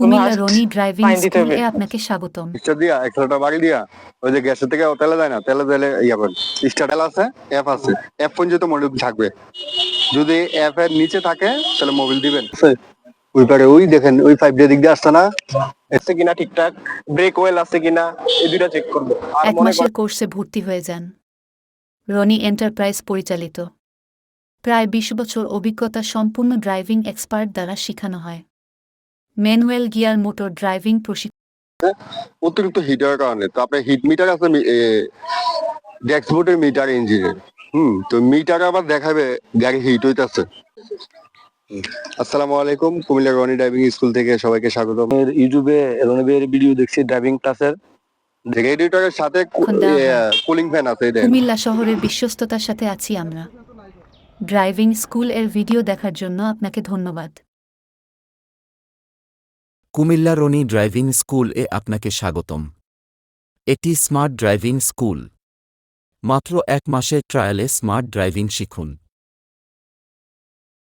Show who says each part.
Speaker 1: Comilla Roni driving school আপনাকে স্বাগতম।
Speaker 2: দিয়া একশোটা বাড়ি দিয়া ওই যে গ্যাসের থেকে তেলে যায় না তেলে দিলে ইয়া করেন স্টার আছে অ্যাপ আছে। অ্যাপ পর্যন্ত থাকবে। যদি অ্যাপ এর নিচে থাকে তাহলে মোবিল দিবেন। ওই পারে ওই দেখেন ওই ফাইভ ডে দিক দিয়ে আসছে না?
Speaker 3: আছে কিনা ঠিকঠাক? ব্রেক ওয়েল আছে কিনা? এই দুইটা চেক করব।
Speaker 1: এক মাসের কোর্সে ভর্তি হয়ে যান। রনি এন্টারপ্রাইজ পরিচালিত। প্রায় বিশ বছর অভিজ্ঞতা সম্পূর্ণ ড্রাইভিং এক্সপার্ট দ্বারা শেখানো হয়। ম্যানুয়াল গিয়ার মোটর ড্রাইভিং প্রশিক্ষণ
Speaker 2: অতিরিক্ত হিটার কারণে তো আপনার হিট মিটার আছে ড্যাক্সবোর্ডের মিটার ইঞ্জিনের হুম তো মিটার আবার দেখাবে গাড়ি হিট হইতাছে। আসসালামু আলাইকুম কুমিল্লা রনি ড্রাইভিং স্কুল থেকে সবাইকে স্বাগতম
Speaker 4: এর ইউটিউবে রনিবের ভিডিও দেখছি ড্রাইভিং ক্লাসের
Speaker 2: রেডিয়েটরের সাথে। কুলিং ফ্যান আছে।
Speaker 1: কুমিল্লা শহরের বিশ্বস্ততার সাথে আছি আমরা ড্রাইভিং স্কুলের ভিডিও দেখার জন্য আপনাকে ধন্যবাদ
Speaker 5: কুমিল্লা রনি ড্রাইভিং স্কুল এ আপনাকে স্বাগতম। এটি স্মার্ট ড্রাইভিং স্কুল। মাত্র এক মাসের ট্রায়ালে স্মার্ট ড্রাইভিং শিখুন।